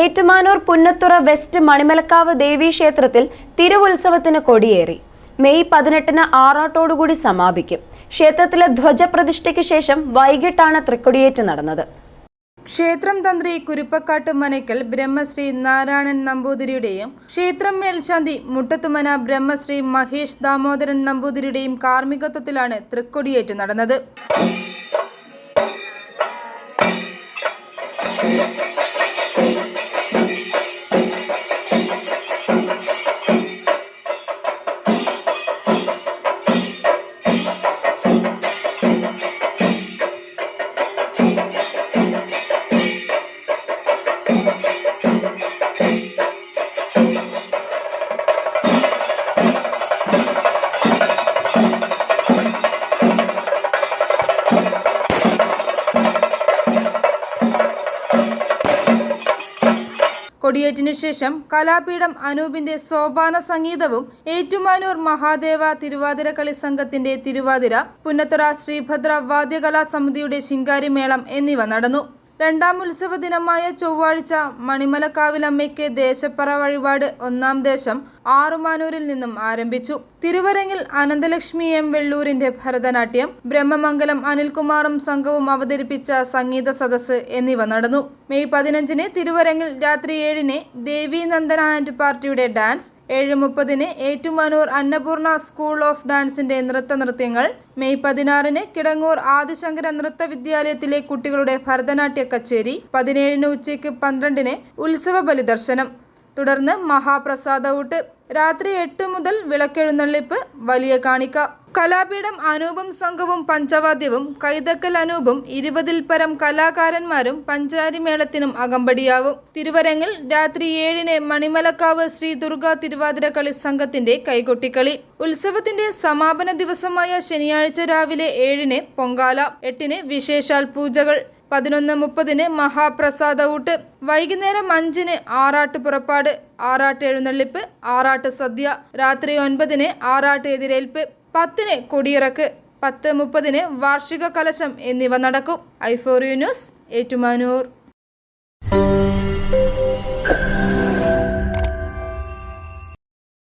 Ettumanoor Punnathura west Manimalakkavu ദേവീ ക്ഷേത്രത്തിൽ തിരുവുത്സവത്തിന് കൊടിയേറി. May പതിനെട്ടിന് ആറാട്ടോടുകൂടി സമാപിക്കും. ക്ഷേത്രത്തിലെ ധ്വജപ്രതിഷ്ഠയ്ക്ക് ശേഷം വൈകിട്ടാണ് തൃക്കൊടിയേറ്റ് നടന്നത്. ക്ഷേത്രം തന്ത്രി കുരുപ്പക്കാട്ട് മനയ്ക്കൽ ബ്രഹ്മശ്രീ നാരായണൻ നമ്പൂതിരിയുടെയും ക്ഷേത്രം മേൽശാന്തി മുട്ടത്തുമന ബ്രഹ്മശ്രീ മഹേഷ് ദാമോദരൻ നമ്പൂതിരിയുടെയും കാർമ്മികത്വത്തിലാണ് തൃക്കൊടിയേറ്റ് നടന്നത്. കൊടിയേറ്റിനു ശേഷം കലാപീഠം അനൂപിന്റെ സോപാന സംഗീതവും ഏറ്റുമാനൂർ മഹാദേവ തിരുവാതിരക്കളി സംഘത്തിന്റെ തിരുവാതിര പുന്നത്തുറ ശ്രീഭദ്ര വാദ്യകലാ സമിതിയുടെ ശിങ്കാരിമേളം എന്നിവ നടന്നു. രണ്ടാം ഉത്സവ ദിനമായ ചൊവ്വാഴ്ച മണിമലക്കാവിലമ്മയ്ക്ക് ദേശപ്പറ വഴിപാട് ഒന്നാം ദേശം ആറുമാനൂരിൽ നിന്നും ആരംഭിച്ചു. തിരുവരങ്ങിൽ അനന്തലക്ഷ്മി എം വെള്ളൂരിന്റെ ഭരതനാട്യം ബ്രഹ്മമംഗലം അനിൽകുമാറും സംഘവും അവതരിപ്പിച്ച സംഗീത സദസ്സ് എന്നിവ നടന്നു. മെയ് പതിനഞ്ചിന് തിരുവരങ്ങിൽ രാത്രി ഏഴിന് ദേവി നന്ദന ആൻഡ് പാർട്ടിയുടെ ഡാൻസ് ഏഴ് മുപ്പതിന് ഏറ്റുമാനൂർ അന്നപൂർണ സ്കൂൾ ഓഫ് ഡാൻസിന്റെ നൃത്ത നൃത്യങ്ങൾ മെയ് പതിനാറിന് കിടങ്ങൂർ ആദിശങ്കര നൃത്ത വിദ്യാലയത്തിലെ കുട്ടികളുടെ ഭരതനാട്യ കച്ചേരി പതിനേഴിന് ഉച്ചയ്ക്ക് പന്ത്രണ്ടിന് ഉത്സവ ബലിദർശനം തുടർന്ന് മഹാപ്രസാദ രാത്രി എട്ട് മുതൽ വിളക്കെഴുന്നള്ളിപ്പ് വലിയ കാണിക്ക. കലാപീഠം അനൂപും സംഘവും പഞ്ചവാദ്യവും കൈതക്കൽ അനൂപും ഇരുപതിൽ പരം കലാകാരന്മാരും പഞ്ചാരിമേളത്തിനും അകമ്പടിയാവും. തിരുവരങ്ങിൽ രാത്രി ഏഴിന് മണിമലക്കാവ് ശ്രീ ദുർഗ തിരുവാതിരക്കളി സംഘത്തിന്റെ കൈകൊട്ടിക്കളി. ഉത്സവത്തിന്റെ സമാപന ദിവസമായ ശനിയാഴ്ച രാവിലെ ഏഴിന് പൊങ്കാല എട്ടിന് വിശേഷാൽ പൂജകൾ. പതിനൊന്ന് മുപ്പതിന് മഹാപ്രസാദ ഊട്ട് വൈകുന്നേരം അഞ്ചിന് ആറാട്ട് പുറപ്പാട് ആറാട്ട് എഴുന്നള്ളിപ്പ് ആറാട്ട് സദ്യ രാത്രി ഒൻപതിന് ആറാട്ട് എതിരേൽപ്പ് പത്തിന് കൊടിയിറക്ക് പത്ത് മുപ്പതിന് വാർഷിക കലശം എന്നിവ നടക്കും. ഐഫോറിയു ന്യൂസ് ഏറ്റുമാനൂർ.